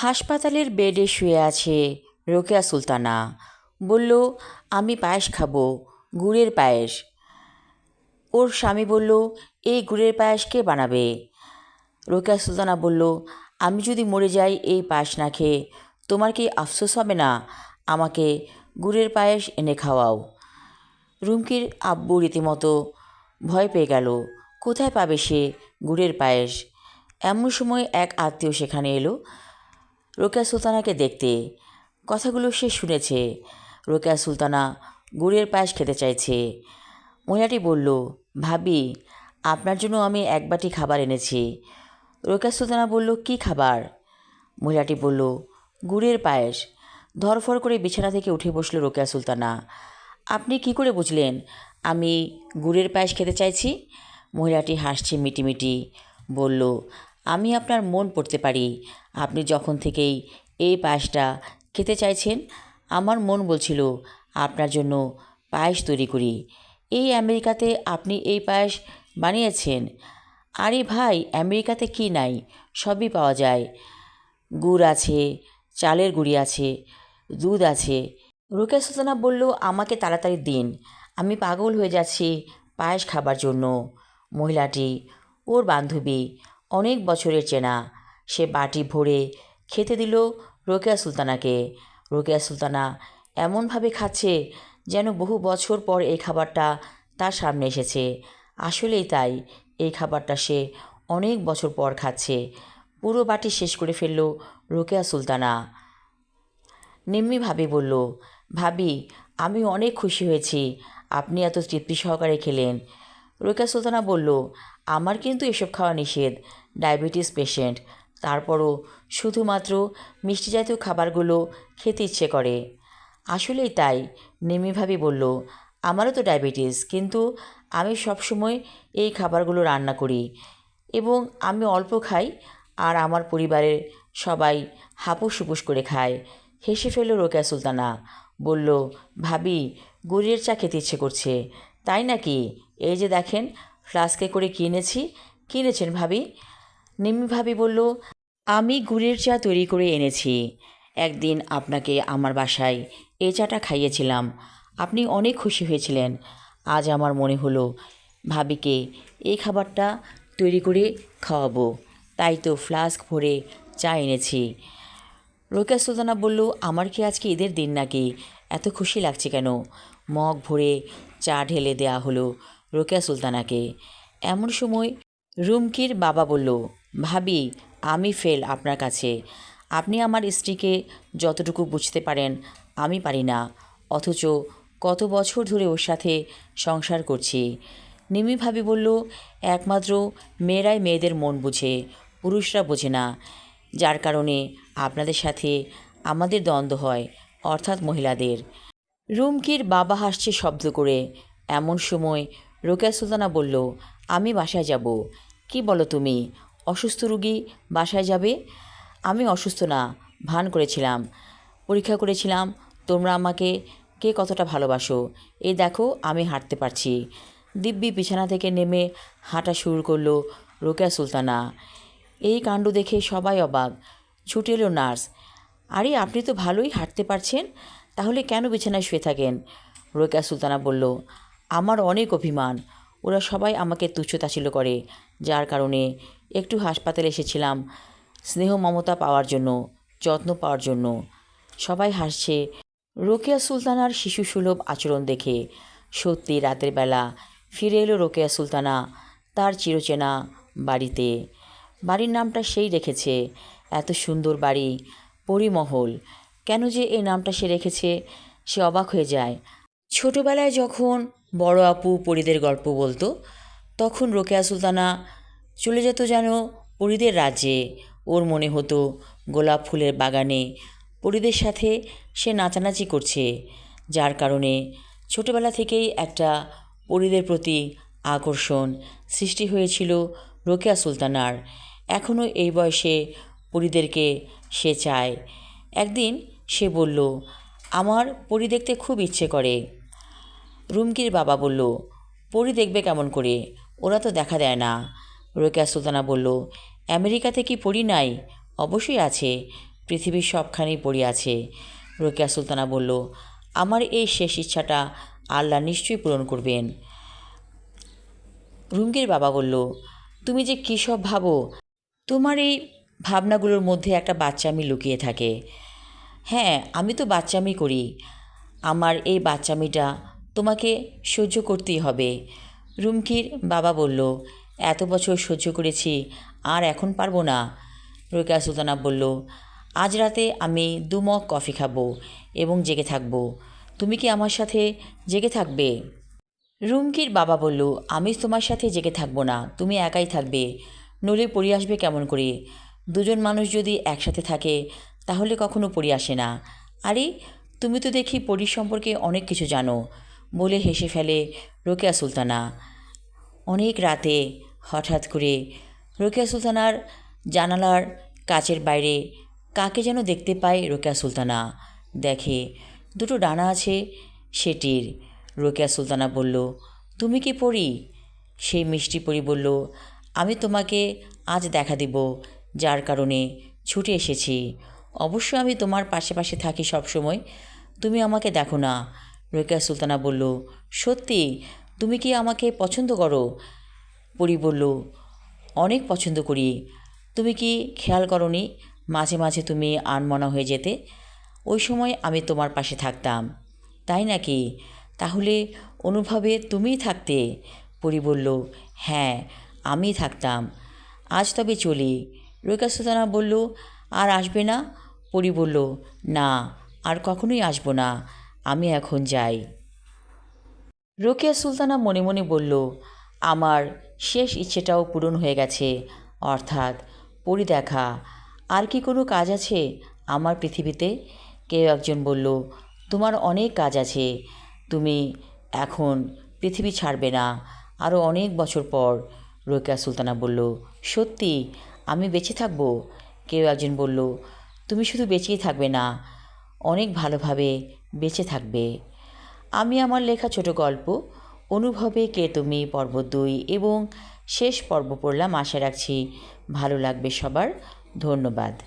হাসপাতালের বেডে শুয়ে আছে রোকেয়া সুলতানা। বলল, আমি পায়েস খাব, গুড়ের পায়েস। ওর স্বামী বলল, এই গুড়ের পায়েস কে বানাবে? রোকেয়া সুলতানা বলল, আমি যদি মরে যাই, এই পায়েস না খেয়ে তোমার কি আফসোস হবে না? আমাকে গুড়ের পায়েস এনে খাওয়াও। রুমকির আব্বু রীতিমতো ভয় পেয়ে গেল, কোথায় পাবে সে গুড়ের পায়েস? এমন সময় এক আত্মীয় সেখানে এলো রোকেয়া সুলতানাকে দেখতে কথাগুলো সে শুনেছে। রোকেয়া সুলতানা গুড়ের পায়েস খেতে চাইছে। মহিলাটি বলল, ভাবি, আপনার জন্য আমি এক বাটি খাবার এনেছি। রোকেয়া সুলতানা বলল, কি খাবার? মহিলাটি বলল, গুড়ের পায়েস। ধরফর করে বিছানা থেকে উঠে বসল রোকেয়া সুলতানা। আপনি কি করে বুঝলেন আমি গুড়ের পায়েস খেতে চাইছি? মহিলাটি হাসছে মিটিমিটি, বলল, আমি আপনার মন পড়তে পারি। আপনি যখন থেকেই এই পায়েসটা খেতে চাইছেন, আমার মন বলছিল, আপনার জন্য পায়েস তৈরি করি। এই আমেরিকাতে আপনি এই পায়েস বানিয়েছেন? আরে ভাই, আমেরিকাতে কি নাই? সবই পাওয়া যায়। গুড় আছে, চালের গুঁড়ি আছে, দুধ আছে। রোকেয়া সুলতানা বলল, আমাকে তাড়াতাড়ি দিন। আমি পাগল হয়ে যাচ্ছি পায়েস খাবার জন্য। মহিলাটি, ওর বান্ধবী, অনেক বছরের চেনা। সে বাটি ভরে খেতে দিল রোকেয়া সুলতানাকে। রোকেয়া সুলতানা এমনভাবে খাচ্ছে যেন বহু বছর পর এই খাবারটা তার সামনে এসেছে। আসলেই তাই, এই খাবারটা সে অনেক বছর পর খাচ্ছে। পুরো বাটি শেষ করে ফেলল রোকেয়া সুলতানা। নিম্মি ভাবি বলল, ভাবি, আমি অনেক খুশি হয়েছি। আপনি এত তৃপ্তি সহকারে খেলেন। রোকেয়া সুলতানা বলল, আমার কিন্তু এসব খাওয়া নিষেধ। Diabetes patient. তারপরও শুধুমাত্র মিষ্টি জাতীয় খাবারগুলো খেতে ইচ্ছে করে। আসলেই তাই, নিমি ভাবি বলল, আমারও তো ডায়াবেটিস, কিন্তু আমি সবসময় এই খাবারগুলো রান্না করি এবং আমি অল্প খাই আর আমার পরিবারের সবাই হাপুস হুপুস করে খায়। হেসে ফেলল রোকেয়া সুলতানা। বলল, ভাবি, গুড়ের চা খেতে ইচ্ছে করছে, তাই নাকি? এই যে দেখেন, ফ্লাস্কে করে কিনেছি, কিনেছেন ভাবি? নিম্মি ভাবি বলল আমি গুড়ের চা তৈরি করে এনেছি। একদিন আপনাকে আমার বাসায় এই চাটা খাইয়েছিলাম। আপনি অনেক খুশি হয়েছিলেন। আজ আমার মনে হলো, ভাবিকে এই খাবারটা তৈরি করে খাওয়াবো। তাই তো ফ্লাস্ক ভরে চা এনেছি। রোকেয়া সুলতানা বলল, আমার কি আজকে ঈদের দিন নাকি? এত খুশি লাগছে কেন? মগ ভরে চা ঢেলে দেয়া হলো রোকেয়া সুলতানাকে। এমন সময় রুমকির বাবা বলল, ভাবি আমি ফেল আপনার কাছে। আপনি আমার স্ত্রীকে যতটুকু বুঝতে পারেন, আমি পারি না। অথচ কত বছর ধরে ওর সাথে সংসার করছি। নিমি ভাবি বলল, একমাত্র মেয়েরাই মেয়েদের মন বুঝে, পুরুষরা বোঝে না। যার কারণে আপনাদের সাথে আমাদের দ্বন্দ্ব হয়, অর্থাৎ মহিলাদের। রুমকির বাবা হাসছে শব্দ করে। এমন সময় রোকেয়া সুলতানা বলল, আমি বাসায় যাব। কি বলো তুমি? অসুস্থ রুগী বাসায় যাবে? আমি অসুস্থ না, ভান করেছিলাম। পরীক্ষা করেছিলাম, তোমরা আমাকে কে কতটা ভালোবাসো? এই দেখো, আমি হাঁটতে পারছি। দিব্যি বিছানা থেকে নেমে হাঁটা শুরু করল রোকেয়া সুলতানা। এই কাণ্ড দেখে সবাই অবাক। ছুটে এলো নার্স। আরে, আপনি তো ভালোই হাঁটতে পারছেন। তাহলে কেন বিছানায় শুয়ে থাকেন? রোকেয়া সুলতানা বলল, আমার অনেক অভিমান। ওরা সবাই আমাকে তুচ্ছতাচ্ছিল্য করে, যার কারণে একটু হাসপাতালে এসেছিলাম। স্নেহ মমতা পাওয়ার জন্য, যত্ন পাওয়ার জন্য। সবাই হাসছে। রোকেয়া সুলতানার শিশু সুলভ আচরণ দেখে। সত্যি রাতের বেলা ফিরে এলো রোকেয়া সুলতানা, তার চিরচেনা বাড়িতে। বাড়ির নামটা সেই রেখেছে। এত সুন্দর বাড়ি, পরিমহল। কেন যে এই নামটা সে রেখেছে, সে অবাক হয়ে যায়। ছোটোবেলায় যখন বড় আপু পরিদের গল্প বলতো, তখন রোকেয়া সুলতানা চলে যেত যেন পরিদের রাজ্যে। ওর মনে হতো গোলাপ ফুলের বাগানে পরিদের সাথে সে নাচানাচি করছে, যার কারণে ছোটোবেলা থেকেই একটা পরিদের প্রতি আকর্ষণ সৃষ্টি হয়েছিল রোকেয়া সুলতানার। এখনও এই বয়সে পরিদেরকে সে চায়। একদিন সে বলল, আমার পরি দেখতে খুব ইচ্ছে করে। রুমকির বাবা বলল, পরি দেখবে কেমন করে? ওরা তো দেখা দেয় না। রোকেয়া সুলতানা বলল, আমেরিকাতে কি পড়ি নাই? অবশ্যই আছে, পৃথিবীর সবখানি আছে। রোকেয়া সুলতানা বলল, আমার এই শেষ ইচ্ছাটা আল্লাহ নিশ্চয়ই পূরণ করবেন। রুমকির বাবা বলল, তুমি যে কী সব ভাবো, তোমার এই ভাবনাগুলোর মধ্যে একটা বাচ্চামি লুকিয়ে থাকে। হ্যাঁ আমি তো বাচ্চামি করি, আমার এই বাচ্চামিটা তোমাকে সহ্য করতেই হবে। রুমকির বাবা বলল এত বছর সহ্য করেছি, আর এখন পারব না। রোকেয়া সুলতানা বলল, আজ রাতে আমি দু মগ কফি খাব এবং জেগে থাকব। তুমি কি আমার সাথে জেগে থাকবে? রুমকির বাবা বলল, আমি তোমার সাথে জেগে থাকব না, তুমি একাই থাকবে। নলে পড়ি আসবে কেমন করে? দুজন মানুষ যদি একসাথে থাকে, তাহলে কখনো পড়ি আসে না। আরে, তুমি তো দেখি পরীর সম্পর্কে অনেক কিছু জানো। বলে হেসে ফেলে রোকেয়া সুলতানা। অনেক রাতে হঠাৎ করে রোকেয়া সুলতানার জানালার কাচের বাইরে কাকে যেন দেখতে পায় রোকেয়া সুলতানা। দেখে দুটো ডানা আছে সেটির। রোকেয়া সুলতানা বলল, তুমি কি পড়ি সেই মিষ্টি পরি বলল, আমি তোমাকে আজ দেখা দিব, যার কারণে ছুটে এসেছি। অবশ্য আমি তোমার পাশে পাশে থাকি সব সময় তুমি আমাকে দেখো না। রোকেয়া সুলতানা বলল, সত্যি? তুমি কি আমাকে পছন্দ করো? পরি বলল, অনেক পছন্দ করি। তুমি কি খেয়াল করনি মাঝে মাঝে তুমি আনমনা হয়ে যেতে? ওই সময় আমি তোমার পাশে থাকতাম। তাই নাকি? তাহলে অনুভবে তুমিই থাকতে? পরি বলল হ্যাঁ আমি থাকতাম। আজ তবে চলি। রোকা সুলতানা বলল, আর আসবে না? পরি বলল, না, আর কখনোই আসব না। আমি এখন যাই। রোকেয়া সুলতানা মনে মনে বলল আমার শেষ ইচ্ছেটাও পূরণ হয়ে গেছে। অর্থাৎ পরি দেখা আর কি কোনো কাজ আছে? আমার পৃথিবীতে কেউ একজন বলল, তোমার অনেক কাজ আছে। তুমি এখন পৃথিবী ছাড়বে না। আরও অনেক বছর পর রোকেয়া সুলতানা বলল, সত্যি, আমি বেঁচে থাকব? কেউ একজন বলল, তুমি শুধু বেঁচেই থাকবে না, অনেক ভালোভাবে বেঁচে থাকবে। আমি আমার লেখা ছোট গল্প অনুভবে কে তুমি পর্ব দুই এবং শেষ পর্ব পড়লাম, আশা রাখছি ভালো লাগবে সবার। ধন্যবাদ।